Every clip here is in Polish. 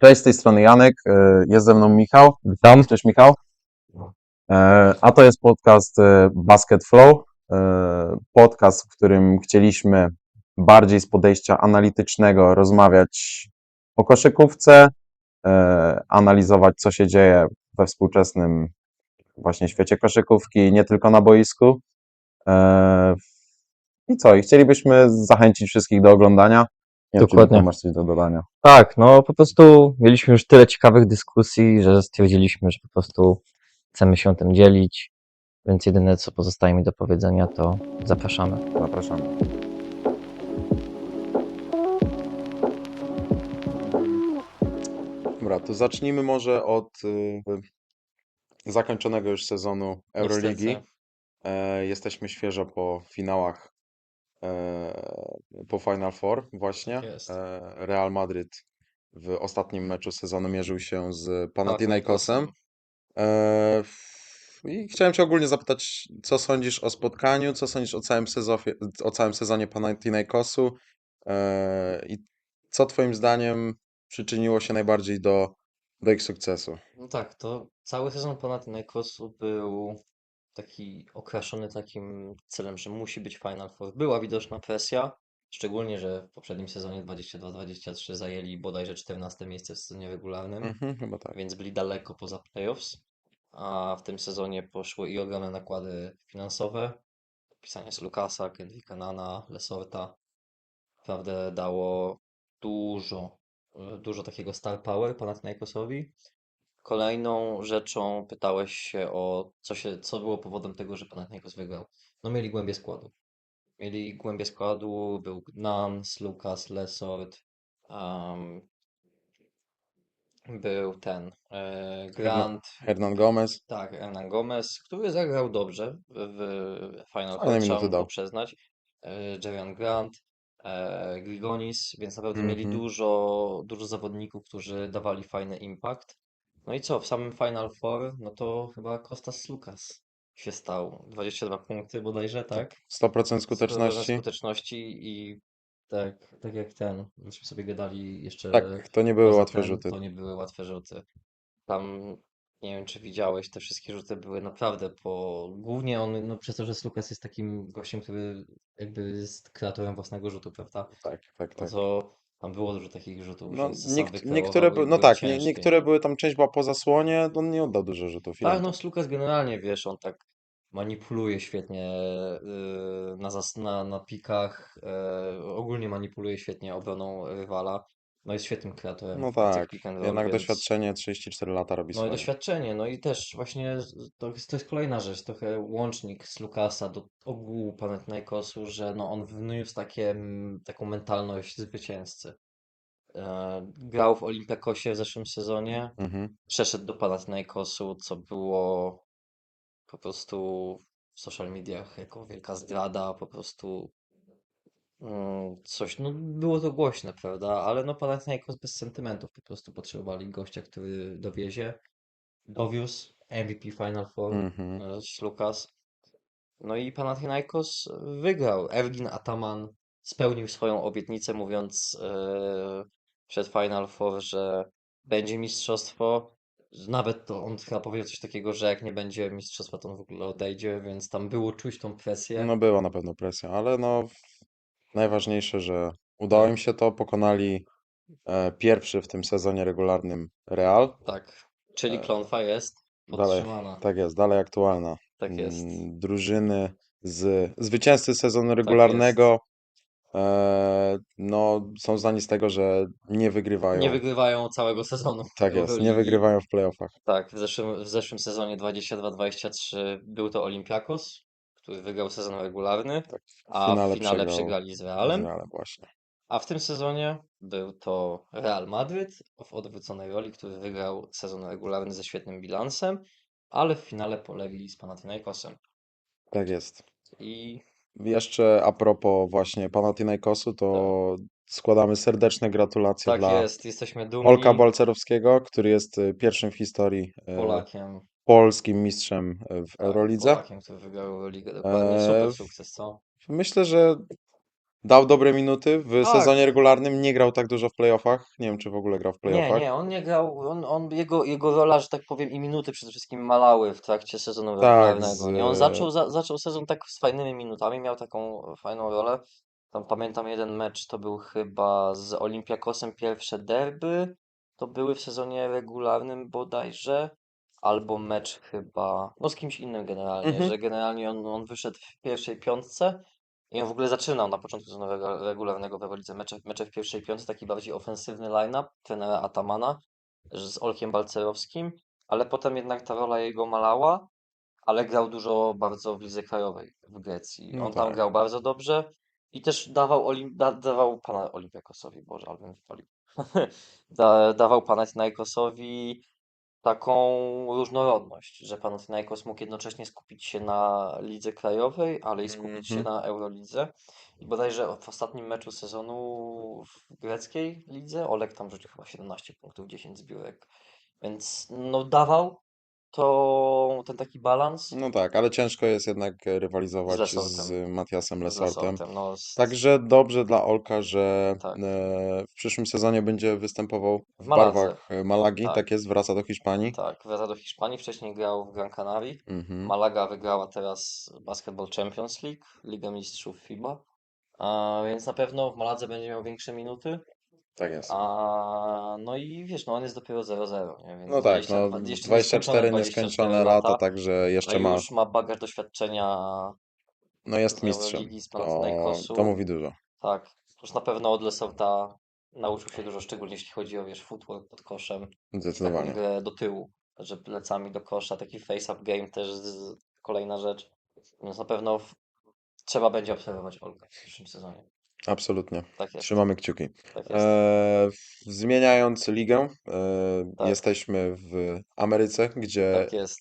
Cześć, z tej strony Janek, e, jest ze mną Michał. Witam. Cześć Michał. E, A to jest podcast e, Basket Flow. Podcast, w którym chcieliśmy bardziej z podejścia analitycznego rozmawiać o koszykówce, analizować co się dzieje we współczesnym właśnie świecie koszykówki, nie tylko na boisku. I co? I chcielibyśmy zachęcić wszystkich do oglądania. Nie wiem, czy Dokładnie. Masz coś do dodania. Tak, no po prostu mieliśmy już tyle ciekawych dyskusji, że stwierdziliśmy, że po prostu chcemy się tym dzielić, więc jedyne co pozostaje mi do powiedzenia to zapraszamy. Zapraszamy. Dobra, to zacznijmy może od y, zakończonego już sezonu Euroligi. Niestety. E, jesteśmy świeżo po finałach, e, po Final Four właśnie. Tak jest. E, Real Madryt w ostatnim meczu sezonu mierzył się z Panathinaikosem. E, I chciałem Cię ogólnie zapytać, co sądzisz o spotkaniu, co sądzisz o całym sezonie, o całym sezonie Panathinaikosu e, i co Twoim zdaniem przyczyniło się najbardziej do, do ich sukcesu? No tak, to cały sezon Panathinaikosu był taki okraszony takim celem, że musi być Final Four. Była widoczna presja, szczególnie, że w poprzednim sezonie 22-23 zajęli bodajże 14 miejsce w sezonie regularnym. Mhm, tak. więc byli daleko poza playoffs, a w tym sezonie poszły i ogromne nakłady finansowe. Podpisanie z Lukasa, Kendricka Nana, Lesorta naprawdę dało dużo, e, dużo takiego star power Panathinaikosowi. Kolejną rzeczą pytałeś się o co, się, co było powodem tego, że Panathinaikos wygrał. No mieli głębię składu. Mieli głębię składu, był Nans, Lukas, Lesort, um, był ten e, Grant, Hernan Gomez. tak, Hernan Gomez, który zagrał dobrze w, w Final Four, trzeba dał. przyznać. E, Jerian Grant, e, Grigonis, więc naprawdę mieli Mhm. dużo, dużo zawodników, którzy dawali fajny impact. No i co, w samym Final Four, no to chyba Kostas Lukas się stał. 22 punkty bodajże, tak? 100% Z skuteczności. skuteczności i tak, tak jak ten, myśmy sobie gadali jeszcze Tak, to nie były łatwe ten, rzuty. To nie były łatwe rzuty. Tam nie wiem, czy widziałeś, te wszystkie rzuty były naprawdę po. Głównie on, no przez to, że Lukas jest takim gościem, który jakby jest kreatorem własnego rzutu, prawda? Tak, tak, tak. to tam było dużo takich rzutów, że No, wykreował niektóre, by, no były tak, nie, niektóre były tam, część była po zasłonie, on nie oddał dużo rzutów. Tak, on no tam- Lukas generalnie, wiesz, on tak manipuluje świetnie yy, na, zas na, na pikach, yy, ogólnie manipuluje świetnie obroną rywala. No jest świetnym kreatorem No tak, pick and roll, jednak więc... doświadczenie 34 lata robi No i swoje. doświadczenie, no i też właśnie to jest, to jest kolejna rzecz, trochę łącznik z Lukasa do ogółu Panathinaikosu, że no on wniósł takie, mm, taką mentalność zwycięzcy. E, grał w Olympiakosie w zeszłym sezonie, Mhm. przeszedł do Panathinaikosu, co było po prostu w social mediach jako wielka zdrada, po prostu mm, coś, no było to głośne, prawda, ale no Panathinaikos bez sentymentów, po prostu potrzebowali gościa, który dowiezie, dowiózł MVP Final Four, Mhm. e, Lukas, no i Panathinaikos wygrał, Ergin Ataman spełnił swoją obietnicę, mówiąc e, przed Final Four, że będzie mistrzostwo, nawet to on chyba powiedział coś takiego, że jak nie będzie mistrzostwa, to on w ogóle odejdzie, więc tam było czuć tą presję. No była na pewno presja, ale no najważniejsze, że udało im Tak. się to, pokonali e, pierwszy w tym sezonie regularnym Real. Tak, czyli E, klątwa jest Dalej, podtrzymana. tak jest, dalej aktualna. Tak jest. Mm, Drużyny z zwycięzcy sezonu Tak jest. regularnego e, no, są znani z tego, że nie wygrywają. Nie wygrywają całego sezonu Tak jest, nie wygrywają w playoffach. Tak, w zeszłym, w zeszłym sezonie 22-23 był to Olympiakos, który wygrał sezon regularny, Tak, w a finale w finale przegrali z Realem. Realem właśnie. A w tym sezonie był to Real Madryt w odwróconej roli, który wygrał sezon regularny ze świetnym bilansem, ale w finale polegli z Panathinaikosem. Tak jest. I Jeszcze a propos właśnie Panathinaikosu, to składamy serdeczne gratulacje tak dla jest, jesteśmy dumni Olka Balcerowskiego, który jest y, pierwszym w historii e, Polakiem. Polskim mistrzem e, w Tak, Eurolidze. Polakiem, który wygrał Euroligę dokładnie. Eee, Super sukces, co? Myślę, że Dał dobre minuty w Tak. sezonie regularnym, nie grał tak dużo w playoffach. Nie wiem, czy w ogóle grał w Nie, playoffach. nie, on nie grał, on, on, jego, jego rola, że tak powiem, i minuty przede wszystkim malały w trakcie sezonu Tak, regularnego. Nie, on z- zaczął, za, zaczął sezon tak z fajnymi minutami, miał taką fajną rolę. Tam pamiętam jeden mecz, to był chyba z Olympiakosem pierwsze derby, to były w sezonie regularnym bodajże, albo mecz chyba, no z kimś innym generalnie, Mhm. że generalnie on, on wyszedł w pierwszej piątce i on w ogóle zaczynał na początku sezonu regu- regularnego w Eurolidze mecze, mecze w pierwszej piątce, taki bardziej ofensywny line-up trenera Atamana z Olkiem Balcerowskim, ale potem jednak ta rola jego malała, ale grał dużo bardzo w lidze krajowej w Grecji. No On tam tak. grał bardzo dobrze i też dawał, Olim, da, dawał pana Olimpiakosowi, Boże, ale Olim, da, dawał Panathinaikosowi taką różnorodność, że Panathinaikos mógł jednocześnie skupić się na lidze krajowej, ale i skupić się Mhm. na Eurolidze. I bodajże w ostatnim meczu sezonu w greckiej lidze Olek tam rzucił chyba 17 punktów, 10 zbiórek. Więc no dawał to ten taki balans No tak, ale ciężko jest jednak e, z rywalizować Lesortem. z Matiasem Z Lesortem. Lesortem. No, z, Także dobrze dla Olka, że Tak. e, w przyszłym sezonie będzie występował w Maladze. barwach e, Malagi. Tak. Tak jest, wraca do Hiszpanii. tak, wraca do Hiszpanii, wcześniej grał w Gran Canaria. Mhm. Malaga wygrała teraz Basketball Champions League, Ligę Mistrzów FIBA. A, więc na pewno w Maladze będzie miał większe minuty. Tak jest. A, no i wiesz, no on jest dopiero 0-0, nie? Więc No tak, 20, no dwa- jeszcze 24 nieskończone lata, także a jeszcze ma, już ma bagaż doświadczenia no jest mistrzem. Euroligi, z To, Panathinaikosu. to mówi dużo. Tak, już na pewno od Lesorta nauczył się dużo, szczególnie jeśli chodzi o wiesz, footwork pod koszem, taką Zdecydowanie. grę do tyłu, że plecami do kosza, taki face-up game też z, kolejna rzecz. Więc na pewno w, trzeba będzie obserwować Olga w przyszłym sezonie. Absolutnie. Tak jest, Trzymamy kciuki. tak jest. E, w- zmieniając ligę, e, Tak. jesteśmy w Ameryce, gdzie Tak jest.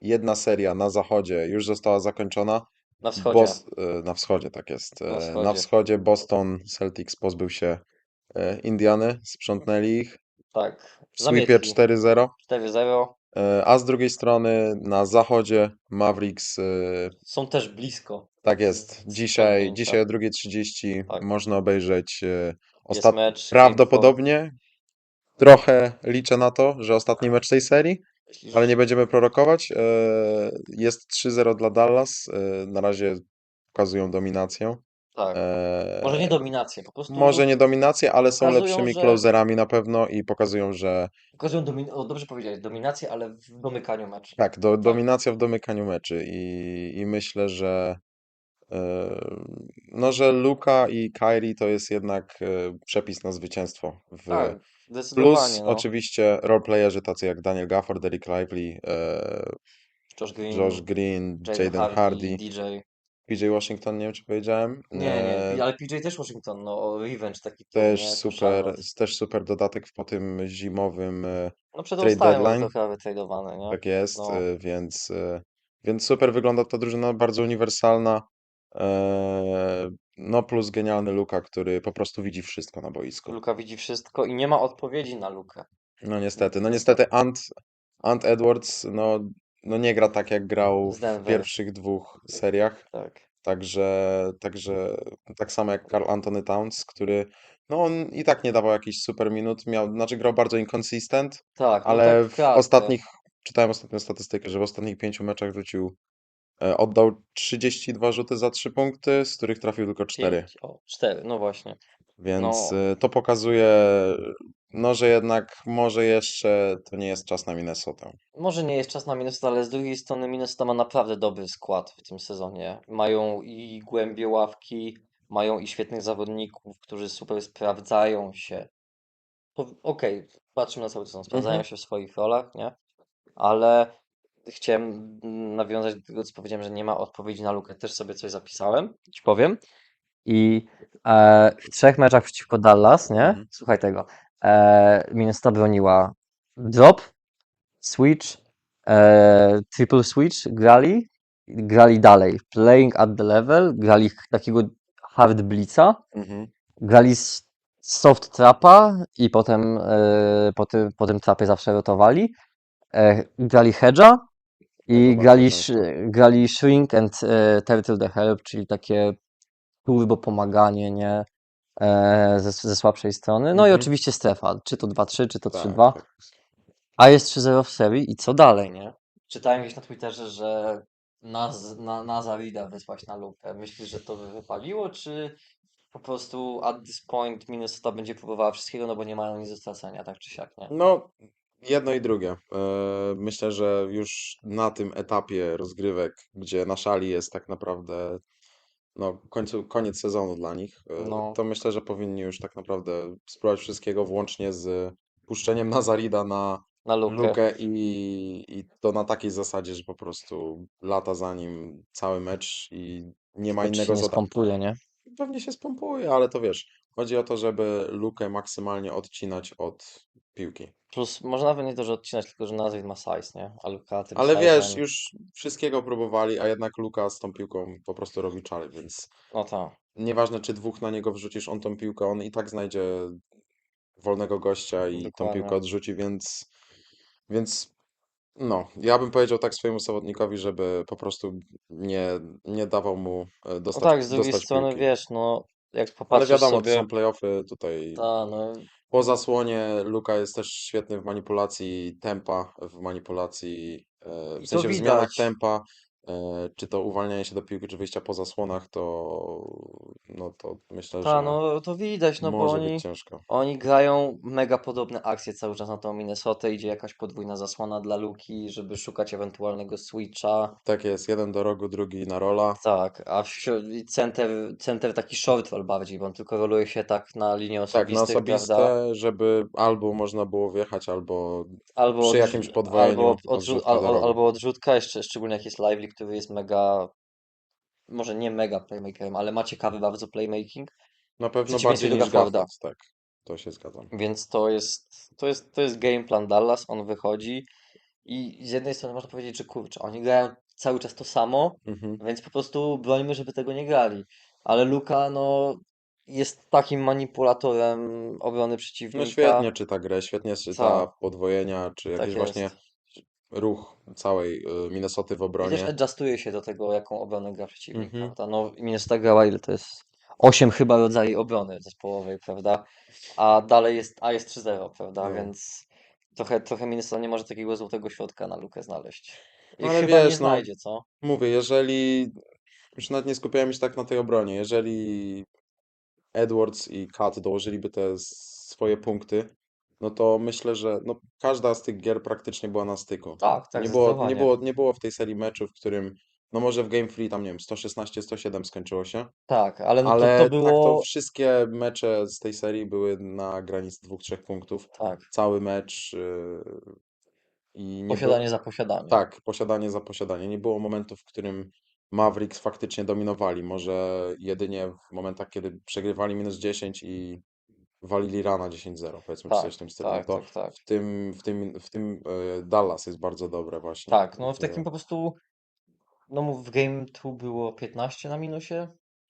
jedna seria na zachodzie już została zakończona. Na wschodzie. Bos, e, na wschodzie, tak jest. Na E, wschodzie. Na wschodzie Boston Celtics pozbył się e, Indiany, sprzątnęli ich Tak. w sweepie Zamietli. 4-0. 4-0. E, A z drugiej strony na zachodzie Mavericks, e, Są też blisko. Tak jest, dzisiaj, dzisiaj o 2.30 Tak. można obejrzeć e, Jest ostat... mecz. Prawdopodobnie, trochę liczę na to, że ostatni mecz tej serii. Jeśli ale nie będziemy prorokować. E, Jest 3-0 dla Dallas, e, na razie pokazują dominację. Tak. E, Może nie dominację, po prostu Może nie dominację, ale są pokazują, lepszymi że- closerami na pewno i pokazują, że pokazują domin... o, dobrze powiedziałeś, dominację, ale w domykaniu meczu. tak, do, dominacja w domykaniu meczy i, i myślę, że no, że Luka i Kyrie to jest jednak e, przepis na zwycięstwo. W, Tak, Plus no. oczywiście roleplayerzy tacy jak Daniel Gafford, Derek Lively, e, Josh Green, Josh Green, Jaden Hardy, Hardy, DJ. PJ Washington, nie wiem czy powiedziałem. Nie, E, nie, ale PJ też Washington, no Revenge taki Też nie? Super, też super dodatek po tym zimowym e, No trade deadline. trochę wytradowane, nie? Tak jest, No. e, więc, e, więc super wygląda ta drużyna, bardzo uniwersalna. E, No plus genialny Luka, który po prostu widzi wszystko na boisku. Luka widzi wszystko i nie ma odpowiedzi na Lukę. No niestety, no niestety Ant, Ant Edwards no, no nie gra tak jak grał Z w Denver. pierwszych dwóch seriach, Tak. także, także tak samo jak Carl Anthony Towns, który no on i tak nie dawał jakichś super minut, miał, znaczy grał bardzo inconsistent, Tak, no ale tak w kratkę. ostatnich, czytałem ostatnią statystykę, że w ostatnich pięciu meczach rzucił, e, oddał 32 rzuty za 3 punkty, z których trafił tylko 4. Pięć, o, cztery, no właśnie. Więc No. e, to pokazuje, no, że jednak może jeszcze to nie jest czas na Minnesotę. Może nie jest czas na Minnesota, ale z drugiej strony Minnesota ma naprawdę dobry skład w tym sezonie. Mają i głębie ławki, mają i świetnych zawodników, którzy super sprawdzają się. Okej, patrzymy na cały sezon, sprawdzają Mhm. się w swoich rolach, nie? Ale chciałem nawiązać do tego, co powiedziałem, że nie ma odpowiedzi na lukę. Też sobie coś zapisałem, ci powiem. I e, w trzech meczach przeciwko Dallas, nie? Mhm. Słuchaj tego. E, Minnesota broniła drop, switch, e, triple switch, grali, grali dalej. Playing at the level, grali takiego hard blitza, Mhm. grali soft trapa i potem e, po, tym, po tym trapie zawsze rotowali. E, grali hedge'a i grali, grali shrink and e, turtle the help, czyli takie turbo pomaganie, nie? E, ze, ze słabszej strony. No i Mhm. oczywiście strefa, czy to 2-3, czy to Tak, 3-2. tak. A jest 3-0 w serii i co dalej, nie? Czytałem gdzieś na Twitterze, że Naz, na, Nazarida wysłać na lupę. Myślisz, że to by wypaliło, czy po prostu at this point Minnesota będzie próbowała wszystkiego, no bo nie mają nic do stracenia, tak czy siak, nie? No, jedno i drugie. E, Myślę, że już na tym etapie rozgrywek, gdzie na szali jest tak naprawdę no, końcu, koniec sezonu dla nich, e, No. to myślę, że powinni już tak naprawdę spróbować wszystkiego, włącznie z puszczeniem Nazarida na Na lukę. lukę i, i to na takiej zasadzie, że po prostu lata za nim cały mecz i nie ma To ci się innego nie zadania. skompuje, nie? Pewnie się spompuje, ale to wiesz, chodzi o to, żeby lukę maksymalnie odcinać od piłki. Plus może nawet nie to, że odcinać, tylko że Nazarid ma size, nie? A Luka tym Ale wiesz, już wszystkiego próbowali, a jednak Luka z tą piłką po prostu robi czary, więc No tak. nieważne czy dwóch na niego wrzucisz, on tą piłkę, on i tak znajdzie wolnego gościa i tą Dokładnie. piłkę odrzuci, więc, więc no, ja bym powiedział tak swojemu zawodnikowi, żeby po prostu nie, nie dawał mu e, No dostać, tak, z drugiej dostać strony piłki. wiesz, no jak Ale popatrzysz wiadomo, sobie, to są playoffy, tutaj ta, no po zasłonie Luka jest też świetny w manipulacji tempa, w manipulacji, e, I w to sensie w zmianach widać. tempa, czy to uwalnianie się do piłki, czy wyjścia po zasłonach, to no to myślę, ta, że no to widać, no bo może oni, być ciężko. oni grają mega podobne akcje cały czas na tą Minnesotę, idzie jakaś podwójna zasłona dla Luki, żeby szukać ewentualnego switcha, Tak jest, jeden do rogu, drugi na rola. tak, a w śro- center, center taki short roll bardziej, bo on tylko roluje się tak na linię Tak, na osobistych, prawda? osobiste, żeby albo można było wjechać, albo Albo, przy jakimś podwojeniu albo, odrzu- odrzutka do rogu. albo odrzutka, jeszcze szczególnie jak jest Lively, który jest mega, może nie mega playmakerem, ale ma ciekawy bardzo playmaking, Na pewno bardziej niż. Gafford, tak, to się zgadzam. Więc to jest, to jest, to jest game plan Dallas, on wychodzi i z jednej strony można powiedzieć, że kurczę, oni grają cały czas to samo, Mhm. więc po prostu brońmy, żeby tego nie grali. Ale Luka, no, jest takim manipulatorem obrony No przeciwnika. świetnie czyta grę, świetnie czyta Tak. podwojenia, czy Tak jakiś właśnie. Ruch całej y, Minnesoty w I też obronie. adjustuje się do tego, jaką obronę gra przeciwnik, Mhm. prawda? No, Minnesota grała ile to jest? 8 chyba rodzajów obrony zespołowej, prawda? A dalej jest, a jest 3-0, prawda? No. Więc trochę, trochę Minnesota nie może takiego złotego środka na lukę znaleźć. I No ale chyba nie wiesz, no, znajdzie, co? Mówię, jeżeli już nawet nie skupiałem się tak na tej obronie, jeżeli Edwards i Kat dołożyliby te swoje punkty, no to myślę, że no, każda z tych gier praktycznie była na styku. Tak, tak, Nie było, nie zdecydowanie. było, nie było w tej serii meczu, w którym, no może w Game Free tam, nie wiem, 116-107 skończyło się, Tak, ale no to, ale to tak to było. wszystkie mecze z tej serii były na granicy dwóch, trzech punktów. Tak, Cały mecz yy, i nie było, posiadanie za posiadanie. tak, posiadanie za posiadanie. Nie było momentów, w którym Mavericks faktycznie dominowali. Może jedynie w momentach, kiedy przegrywali minus 10 i walili rana 10-0, powiedzmy, czy Tak, coś w tym stylu. No tak, to tak, tak. w tym, w tym, w tym e, Dallas jest bardzo dobre właśnie. Tak, no w takim po prostu. No w Game 2 było 15 na minusie.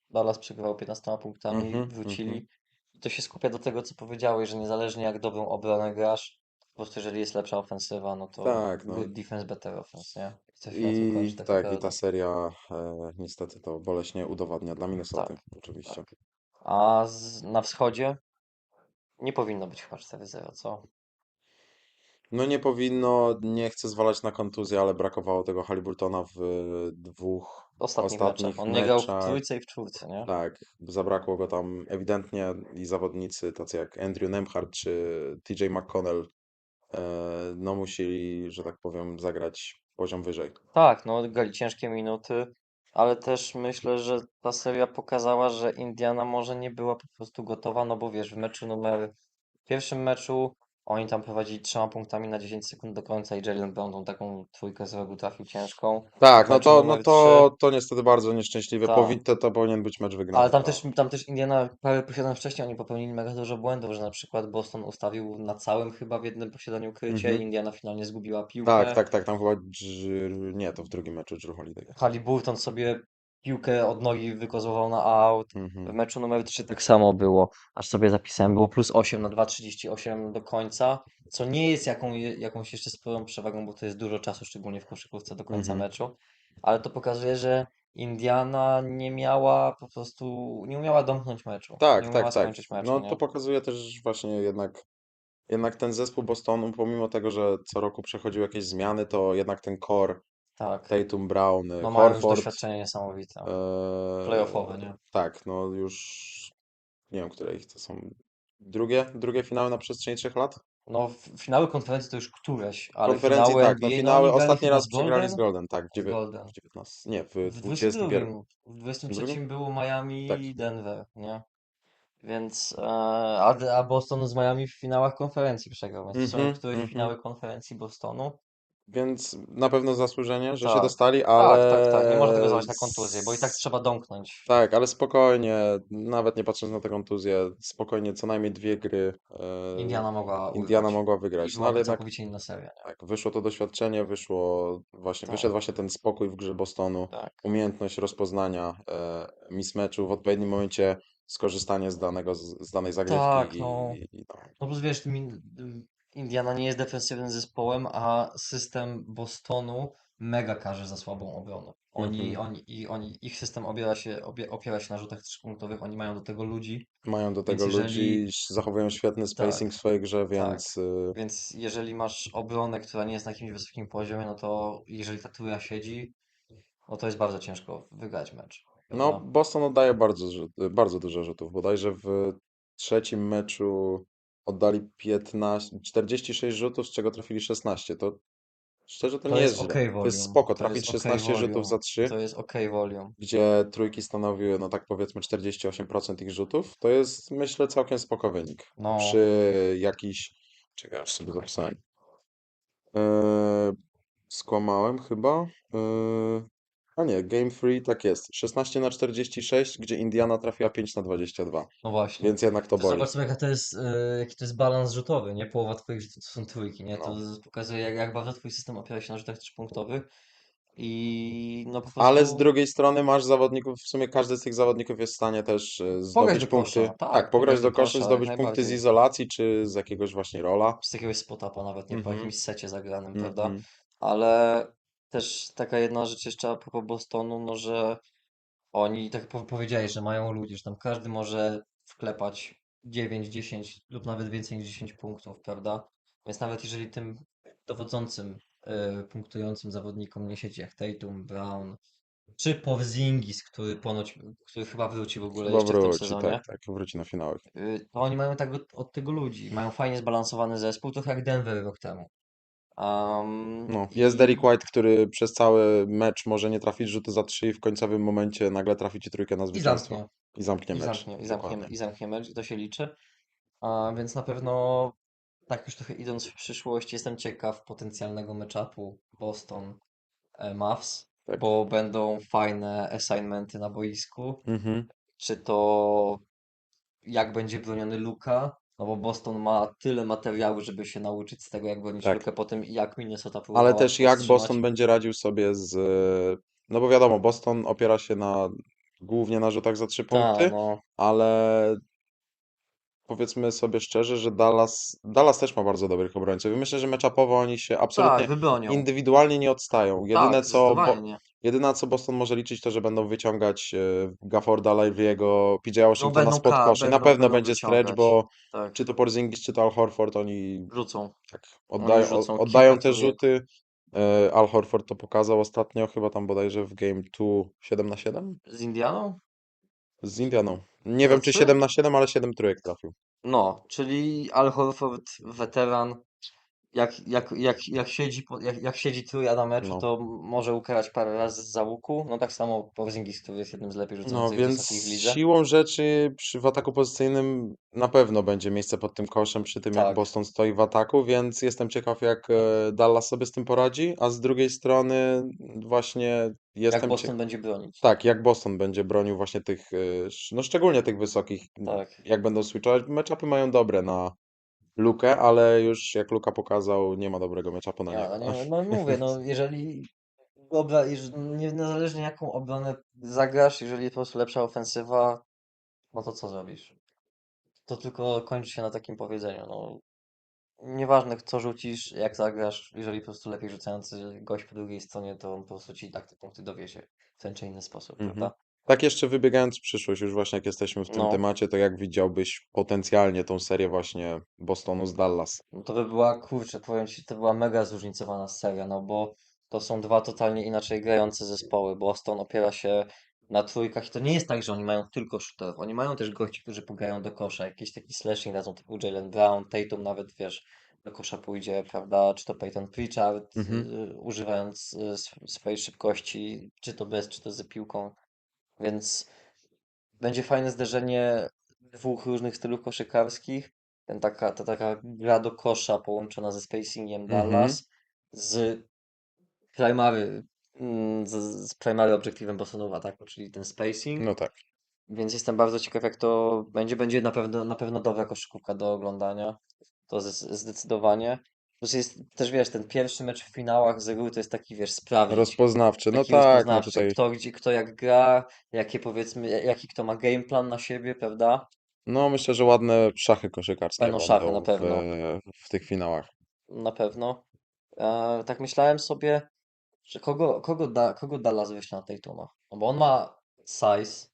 Dallas przegrywał 15 punktami, Mhm, wrócili. mhm. I to się skupia do tego, co powiedziałeś, że niezależnie jak dobrą obronę grasz, po prostu jeżeli jest lepsza ofensywa, no to Tak, no. defense, better offense, nie? I tak tak, i ta seria e, niestety to boleśnie udowadnia dla Minnesoty, Tak, oczywiście. tak. A z, na wschodzie nie powinno być chyba 4-0, co? No nie powinno, nie chcę zwalać na kontuzję, ale brakowało tego Haliburtona w dwóch ostatnich ostatnich meczach. On nie grał w trójce i w czwórce, nie? Tak, zabrakło go tam ewidentnie i zawodnicy tacy jak Andrew Nemhard czy TJ McConnell e, no musieli, że tak powiem, zagrać poziom wyżej. Tak, no grali ciężkie minuty, ale też myślę, że ta seria pokazała, że Indiana może nie była po prostu gotowa, no bo wiesz, w meczu numer w pierwszym meczu oni tam prowadzili trzema punktami na 10 sekund do końca i Jalen Brown tą taką trójkę z rogu trafił ciężką. Tak, no to, no numer to, 3 to niestety bardzo nieszczęśliwe. tak. To, powinien być mecz wygrany. Ale tam To- też, tam też Indiana parę posiadań wcześniej oni popełnili mega dużo błędów, że na przykład Boston ustawił na całym chyba w jednym posiadaniu krycie, Mhm. Indiana finalnie zgubiła piłkę. Tak, tak, tak, tam chyba, Dż- nie, to w drugim meczu Drew Holiday. Haliburton sobie piłkę od nogi wykozłował na out. W Mhm. meczu numer 3 tak samo było, aż sobie zapisałem, było plus 8 na 2,38 do końca, co nie jest jaką, jakąś jeszcze sporą przewagą, bo to jest dużo czasu, szczególnie w koszykówce do końca Mhm. meczu, ale to pokazuje, że Indiana nie miała po prostu, nie umiała domknąć meczu. Tak, Nie tak, tak. meczu, No nie? to pokazuje też właśnie jednak, jednak ten zespół Bostonu, pomimo tego, że co roku przechodził jakieś zmiany, to jednak ten core, Tak. Tatum, Brown, No mają już Horford, doświadczenie niesamowite. e, Playoffowe, nie? tak, no już nie wiem, które ich to są drugie, drugie finały na przestrzeni trzech lat? No w- finały konferencji to już któreś, ale Konferencji finały tak, no NBA, finały oni grali ostatni chyba raz z przegrali z Golden? Golden, tak, w dziewię- Golden. w 19, nie, w W 21. 22. W 23 Drugim? było Miami Tak. i Denver, nie? Więc, e, a, a Boston z Miami w finałach konferencji przegrał, więc to są Mhm, któreś mhm. finały konferencji Bostonu. Więc na pewno zasłużenie, że się Tak. dostali, ale... Tak, tak, tak. Nie może tego zależeć na kontuzję, bo i tak trzeba domknąć. Tak, ale spokojnie, nawet nie patrząc na tę kontuzję, spokojnie co najmniej dwie gry e, Indiana mogła Indiana ugrać. mogła I wygrać. No byłaby ale jednak całkowicie inna seria, nie? tak, wyszło to doświadczenie, wyszło właśnie, Tak. wyszedł właśnie ten spokój w grze Bostonu, Tak. umiejętność rozpoznania e, mismatchu, w odpowiednim momencie skorzystanie z danego, z, z danej zagrywki Tak, i, no. i, i no. No bo wiesz, Indiana nie jest defensywnym zespołem, a system Bostonu mega każe za słabą obronę. Oni, Mhm. oni, i oni, ich system opiera się, opiera się na rzutach trzypunktowych, oni mają do tego ludzi, Mają do tego jeżeli- ludzi, zachowują świetny spacing w swojej grze, więc y, więc jeżeli masz obronę, która nie jest na jakimś wysokim poziomie, no to jeżeli ta trójka siedzi, no to jest bardzo ciężko wygrać mecz. No? Boston oddaje bardzo, bardzo dużo rzutów. Bodajże w trzecim meczu oddali 15, 46 rzutów, z czego trafili 16. To szczerze to, To nie jest jest źle. okej To jest spoko, To trafić jest okej 16 rzutów volume. za 3, To jest ok volume. gdzie trójki stanowiły, no tak powiedzmy 48% ich rzutów. To jest myślę całkiem spoko wynik. No, Przy jakiś... Czekaj, aż sobie zapisałem. Eee, skłamałem chyba. Eee, a nie, Game Free tak jest. 16 na 46, gdzie Indiana trafiła 5 na 22. no właśnie. Więc jednak to To boli. zobacz sobie, jaka to jest, e, jaki to jest balans rzutowy, nie? Połowa twoich rzutów to są trójki, nie? To No. z- pokazuje, jak, jak bardzo twój system opiera się na rzutach trzypunktowych i no po Ale z prostu drugiej strony masz zawodników, w sumie każdy z tych zawodników jest w stanie też e, zdobyć do punkty. tak, Tak, pograć do kosza, kosza, zdobyć punkty z izolacji czy z jakiegoś właśnie rola. Z jakiegoś spotapa nawet, nie? Po Mhm. jakimś secie zagranym, prawda? Mhm. Ale też taka jedna rzecz jeszcze a propos Bostonu, no że oni, tak jak po- powiedziałeś, że mają ludzi, że tam każdy może wklepać 9, 10 lub nawet więcej niż 10 punktów, prawda? Więc nawet jeżeli tym dowodzącym, y, punktującym zawodnikom nie siedzi jak Tatum, Brown, czy Porzingis, który ponoć, który chyba wróci w ogóle Chyba jeszcze w tym wróci, sezonie, tak, tak, wróci na finały. y, to oni mają tak od, od tego ludzi, mają fajnie zbalansowany zespół, trochę jak Denver rok temu. Um, No, jest i- Derrick White, który przez cały mecz może nie trafić rzutu za 3 i w końcowym momencie nagle trafi ci trójkę na I zwycięstwo. zamknie. I zamknie I mecz. zamknie, i zamknie, i zamknie mecz, i to się liczy. A, więc na pewno, tak już trochę idąc w przyszłość, jestem ciekaw potencjalnego matchupu Boston e, Mavs, Tak. bo będą fajne assignmenty na boisku. Mhm. Czy to jak będzie broniony Luka, no bo Boston ma tyle materiału, żeby się nauczyć z tego, jak bronić Tak. Po tym, jak Minnesota Ale próbowała też go jak powstrzymać. Boston będzie radził sobie z... No bo wiadomo, Boston opiera się na głównie na rzutach za 3 Ta, punkty, no, ale powiedzmy sobie szczerze, że Dallas, Dallas też ma bardzo dobrych obrońców i myślę, że matchupowo oni się tak, absolutnie wybronią. indywidualnie nie odstają. Jedyne Tak, co, bo, zdecydowanie nie. Jedyne co Boston może liczyć to, że będą wyciągać e, Gafforda, Lively'ego, PJ Washingtona No będą spod ka- koszy. Na pewno będzie stretch, wyciągać. bo Tak, czy to Porzingis, czy to Al Horford, oni rzucą. tak oddają, rzucą oddają te rzuty. E, Al Horford to pokazał ostatnio, chyba tam bodajże w Game 2 7 na 7 Z Indianą? z Indianą. Nie Za wiem czy trzy? 7 na 7, ale 7 trójek trafił. No, czyli Al Horford, weteran, jak, jak, jak, jak siedzi, jak, jak siedzi trójka na meczu, No. to może ukarać parę razy z załuku. No tak samo Porzingis, który jest jednym z lepiej No rzucających więc wysokich w lidze. siłą rzeczy przy, w ataku pozycyjnym na pewno będzie miejsce pod tym koszem przy tym jak Tak. Boston stoi w ataku, więc jestem ciekaw jak e, Dallas sobie z tym poradzi, a z drugiej strony właśnie Jak jestem cie... Boston będzie bronić. Tak, jak Boston będzie bronił właśnie tych, e, no szczególnie tych wysokich, Tak. jak będą switchować. Matchupy mają dobre na Lukę, ale już jak Luka pokazał, nie ma dobrego matchupu na Ja, niego. nie, no mówię, no jeżeli obra, nie, niezależnie jaką obronę zagrasz, jeżeli po prostu lepsza ofensywa, no to co zrobisz? To tylko kończy się na takim powiedzeniu, no nieważne co rzucisz, jak zagrasz, jeżeli po prostu lepiej rzucający gość po drugiej stronie, to on po prostu ci i tak te punkty dowiezie w ten czy inny sposób, Mhm. prawda? Tak jeszcze wybiegając w przyszłość, już właśnie jak jesteśmy w tym No. temacie, to jak widziałbyś potencjalnie tą serię właśnie Bostonu z Dallas? No to by była, kurczę, powiem ci, to była mega zróżnicowana seria, no bo to są dwa totalnie inaczej grające zespoły. Boston opiera się na trójkach i to nie jest tak, że oni mają tylko shooterów. Oni mają też gości, którzy pograją do kosza. Jakiś taki slashing dadzą typu Jalen Brown, Tatum nawet, wiesz, do kosza pójdzie, prawda? Czy to Peyton Pritchard, Mhm. y, używając y, sw- swojej szybkości, czy to bez, czy to z piłką. Więc będzie fajne zderzenie dwóch różnych stylów koszykarskich. Ten taka, ta taka gra do kosza połączona ze spacingiem Mhm. Dallas z primary, mm, z, z primary obiektywem Bostonu ataku, czyli ten spacing. No tak. Więc jestem bardzo ciekaw, jak to będzie. Będzie na pewno, na pewno dobra koszykówka do oglądania. To zde- zdecydowanie. Plus jest też, wiesz, ten pierwszy mecz w finałach z reguły to jest taki, wiesz, sprawdzić. Rozpoznawczy. No Taki tak, no rozpoznawczy, tutaj kto gdzie, kto jak gra, jakie powiedzmy, jaki kto ma game plan na siebie, prawda? no myślę, że ładne szachy koszykarskie Będą szachy, na pewno. w, w tych finałach. Na pewno. E, tak myślałem sobie, że kogo, kogo, da, kogo Dallas wyśle na tej tuma? No bo on ma size,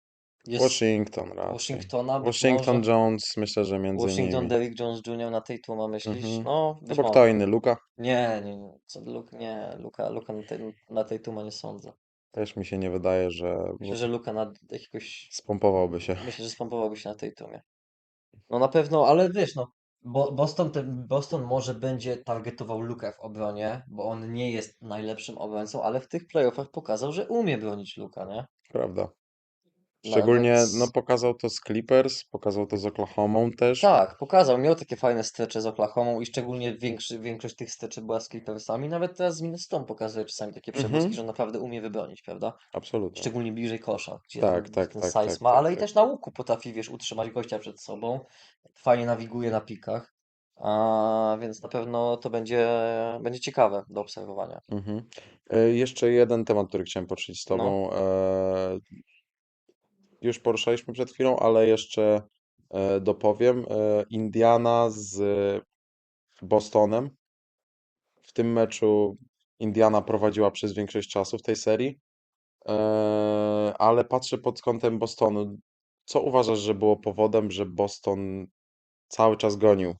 jest Washington raczej. Washingtona, być Washington może. Jones, myślę, że między Washington, nimi. Derrick Jones Jr. na tej tuma myślisz? Mhm. No, być bo może. kto inny? Luka? Nie, nie, nie. Co, Luka, nie, Luka, Luka na tej, na tej tuma nie sądzę. Też mi się nie wydaje, że Myślę, że Luka na jakiegoś spompowałby się. Myślę, że spompowałby się na tej tumie. No na pewno, ale wiesz, no, bo Boston, ten, Boston może będzie targetował Lukę w obronie, bo on nie jest najlepszym obrońcą, ale w tych playoffach pokazał, że umie bronić Luka, nie? Prawda. No, Szczególnie, więc- no pokazał to z Clippers, pokazał to z Oklahomą też. Tak, pokazał, miał takie fajne stecze z Oklahomą i szczególnie większy, większość tych steczy była z Clippersami. Nawet teraz z Minnesotą pokazuje czasami takie Mhm. przebłyski, że on naprawdę umie wybronić, prawda? Absolutnie. Szczególnie bliżej kosza, gdzie Tak, tam tak, ten tak, size tak, ma, tak, ale i tak. też na łuku potrafi, wiesz, utrzymać gościa przed sobą. Fajnie nawiguje na pikach. A, więc na pewno to będzie, będzie ciekawe do obserwowania. Mhm. E, Jeszcze jeden temat, który chciałem poruszyć z No. Tobą. E, już poruszaliśmy przed chwilą, ale jeszcze e, dopowiem. E, Indiana z Bostonem. W tym meczu Indiana prowadziła przez większość czasu w tej serii, E, ale patrzę pod kątem Bostonu. Co uważasz, że było powodem, że Boston cały czas gonił?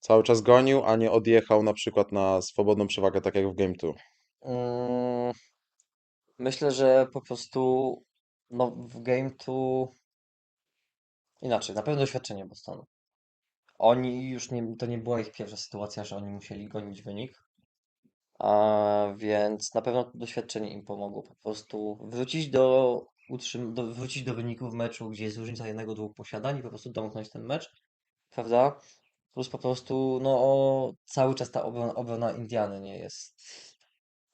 Cały czas gonił, a nie odjechał na przykład na swobodną przewagę, tak jak w Game 2. Mm, myślę, że po prostu no, w Game 2 inaczej, na pewno doświadczenie Bostonu. Oni już nie, to nie była ich pierwsza sytuacja, że oni musieli gonić wynik. A więc na pewno doświadczenie im pomogło po prostu wrócić do, utrzym- do, wrócić do wyników meczu, gdzie jest różnica jednego, dwóch posiadań i po prostu domknąć ten mecz, prawda? Plus po prostu, no, cały czas ta obrona, obrona Indiany nie jest,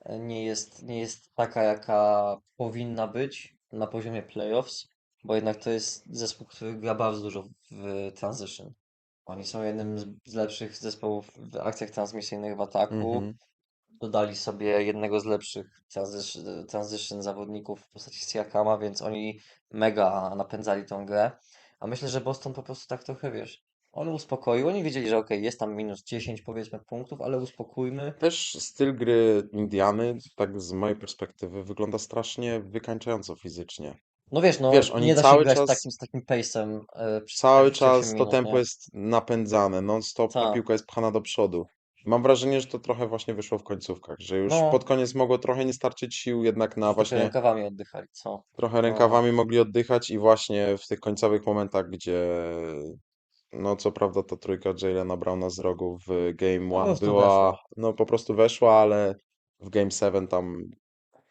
nie jest, nie jest taka, jaka powinna być na poziomie playoffs, bo jednak to jest zespół, który gra bardzo dużo w transition. Oni są jednym z, lepszych zespołów w akcjach transmisyjnych w ataku Mhm. dodali sobie jednego z lepszych transition, transition zawodników w postaci Siakama, więc oni mega napędzali tą grę. A myślę, że Boston po prostu tak trochę, wiesz, on uspokoił. Oni wiedzieli, że okej, jest tam minus 10 powiedzmy punktów, ale uspokójmy. Też styl gry Indiany, tak z mojej perspektywy, wygląda strasznie wykańczająco fizycznie. No wiesz, no Wiesz, oni nie da się cały grać czas- takim, z takim pace'em e, przez Cały 48 czas to minut, tempo nie? jest napędzane, non-stop ta Tak. piłka jest pchana do przodu. Mam wrażenie, że to trochę właśnie wyszło w końcówkach, że już No. pod koniec mogło trochę nie starczyć sił jednak na Trochę właśnie rękawami oddychali, co? trochę rękawami mogli oddychać i właśnie w tych końcowych momentach, gdzie no co prawda ta trójka Jalena Browna z rogu w Game One prostu była, no po prostu weszła, ale w Game 7 tam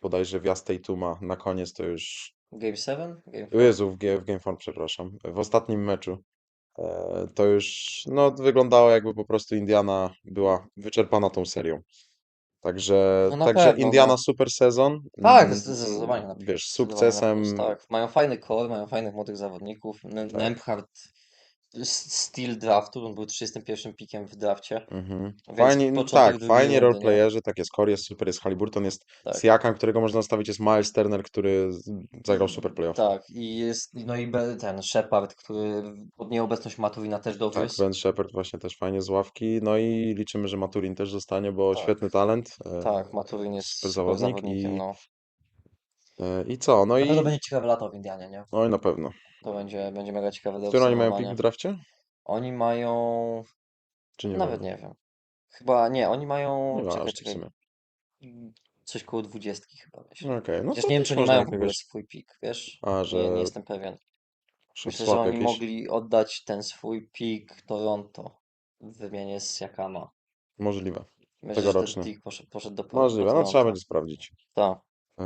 bodajże wjazd Tatuma na koniec to już Game 7? Game o Jezu, w, Ge- w Game 4, przepraszam, w ostatnim meczu e, to już no, wyglądało jakby po prostu Indiana była wyczerpana tą serią. Także, No na także pewno, Indiana no. super sezon. Tak, mm, zdecydowanie na Wiesz, zdecydowanie na sukcesem plus, tak. Mają fajny core, mają fajnych młodych zawodników. N- Tak. Nembhard s- styl draftu, on był 31 pikiem w drafcie, Mhm. Fajnie, no tak, fajnie roleplayerzy, tak jest, Corey jest super, jest Haliburton, jest Tak. Siakam, którego można zostawić, jest Miles Turner, który zagrał super playoff. Tak, i jest, no i ten Shepard, który pod nieobecność Maturina też Tak, dowiózł. Ben Shepard właśnie też fajnie z ławki, no i liczymy, że Maturin też zostanie, bo Tak. świetny talent, e, Tak, Maturin jest super zawodnik i, no. E, i co, no Na pewno i, będzie ciekawe lato w Indianie, nie? no i na pewno. To będzie, będzie mega ciekawe do Który oni mają pik w drafcie? Oni mają, Czy nie nawet wiemy? nie wiem. Chyba, nie, oni mają, czekaj, w czekaj, sumie. coś koło dwudziestki chyba, myślę. No Okej, no Chociaż to nie wiem, też czy oni można mają w ogóle najwyżej. swój pik, wiesz? A, Nie, że nie jestem pewien. Myślę, że swap oni jakiś? mogli oddać ten swój pik Toronto w wymianie z Siakama. Możliwe. Myślę, że ten Tegoroczny. pik poszedł, poszedł do, do Możliwe, no trzeba Toronto. będzie sprawdzić. Tak. E,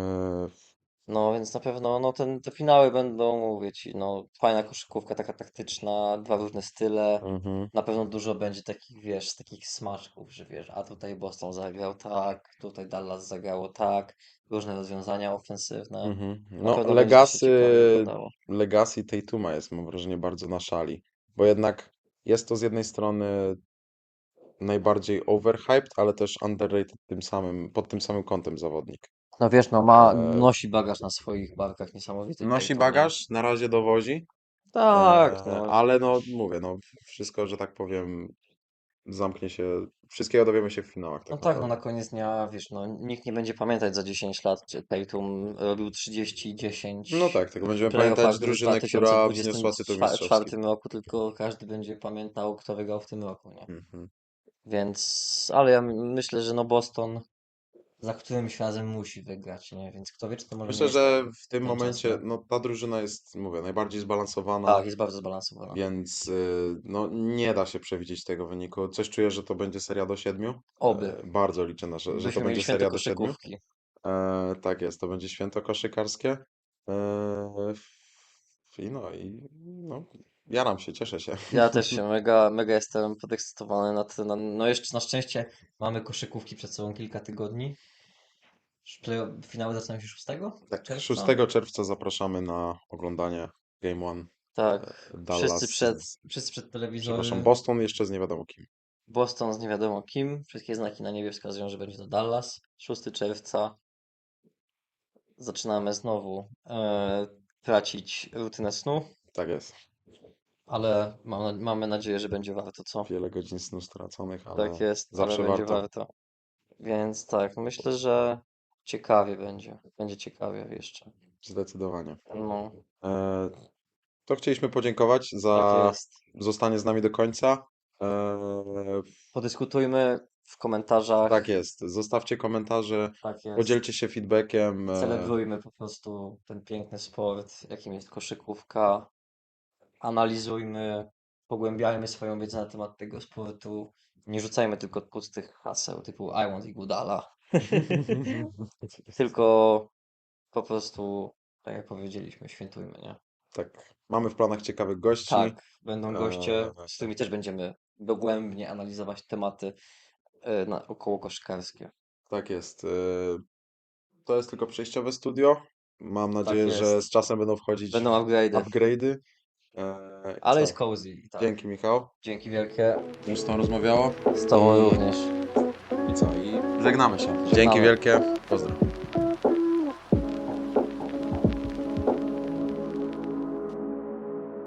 No więc na pewno no, ten, te finały będą, mówię ci, no fajna koszykówka, taka taktyczna, dwa różne style. mhm, Na pewno dużo będzie takich, wiesz, takich smaczków, że wiesz, a tutaj Boston zagrał tak, tutaj Dallas zagrało tak, różne rozwiązania ofensywne. mhm. Na No, pewno będzie to się ciekawie Legacy, oglądało. Legacy Tatuma jest, mam wrażenie, bardzo na szali, bo jednak jest to z jednej strony najbardziej overhyped, ale też underrated tym samym, pod tym samym kątem zawodnik. No wiesz, no ma, E, nosi bagaż na swoich barkach niesamowity nosi Tatum, nie? bagaż, na razie dowozi, Tak, e, no. ale no mówię, no wszystko, że tak powiem, zamknie się, wszystkiego dowiemy się w finałach No tak tak, no na naprawdę. koniec dnia, wiesz, no nikt nie będzie pamiętać za 10 lat, czy Tatum robił 30, 10 No tak, tylko będziemy w playoffach pamiętać w drużynę, która wzniosła tytuł 2024 mistrzowski. roku, tylko każdy będzie pamiętał, kto wygrał w tym roku, nie? Mhm. Więc, ale ja my- myślę, że no Boston za którymś razem musi wygrać, nie? Więc kto wie, czy to może Myślę, że w tym czas, momencie, no ta drużyna jest, mówię, najbardziej zbalansowana, Tak, jest bardzo zbalansowana. więc y, no nie da się przewidzieć tego wyniku. Coś czuję, że to będzie seria do siedmiu. Oby. E, Bardzo liczę na, że, że to będzie seria do siedmiu. E, tak jest, to będzie święto koszykarskie. E, I no i no, jaram się, cieszę się. Ja też się mega, mega jestem podekscytowany na to. Na, no jeszcze na szczęście mamy koszykówki przed sobą kilka tygodni. Play- Finały zaczynają się 6 Tak, czerwca? 6 czerwca zapraszamy na oglądanie Game One. Tak. e, Dallas Wszyscy przed, wszyscy przed przepraszam, telewizorem. Boston jeszcze z nie wiadomo kim. Boston z nie wiadomo kim. Wszystkie znaki na niebie wskazują, że będzie to Dallas. 6 czerwca. Zaczynamy znowu e, tracić rutynę snu, Tak jest. Ale mam, mamy nadzieję, że będzie warto, co? Wiele godzin snu straconych, ale Tak jest, ale zawsze będzie warto. warto. Więc tak, myślę, że ciekawie będzie. Będzie ciekawie jeszcze. Zdecydowanie. No, E, to chcieliśmy podziękować tak za jest. zostanie z nami do końca. E, Podyskutujmy w komentarzach. tak jest. Zostawcie komentarze, Tak jest. podzielcie się feedbackiem. e, Celebrujmy po prostu ten piękny sport, jakim jest koszykówka. Analizujmy, pogłębiajmy swoją wiedzę na temat tego sportu. Nie rzucajmy tylko pustych haseł typu I want Igudala, tylko po prostu, tak jak powiedzieliśmy, świętujmy, nie? tak. Mamy w planach ciekawych gości. Tak, będą goście, Eee, z którymi też będziemy dogłębnie analizować tematy e, na, około koszykarskie. Tak jest. E, to jest tylko przejściowe studio. Mam nadzieję, Tak że z czasem będą wchodzić Będą upgrade'y, upgrade'y. E, ale co? jest cozy. i Tak. Dzięki Michał. Dzięki wielkie. Już z tą rozmawiało. Z Tobą również. I co? I żegnamy się. Żegnamy. Dzięki wielkie. Pozdrawiam.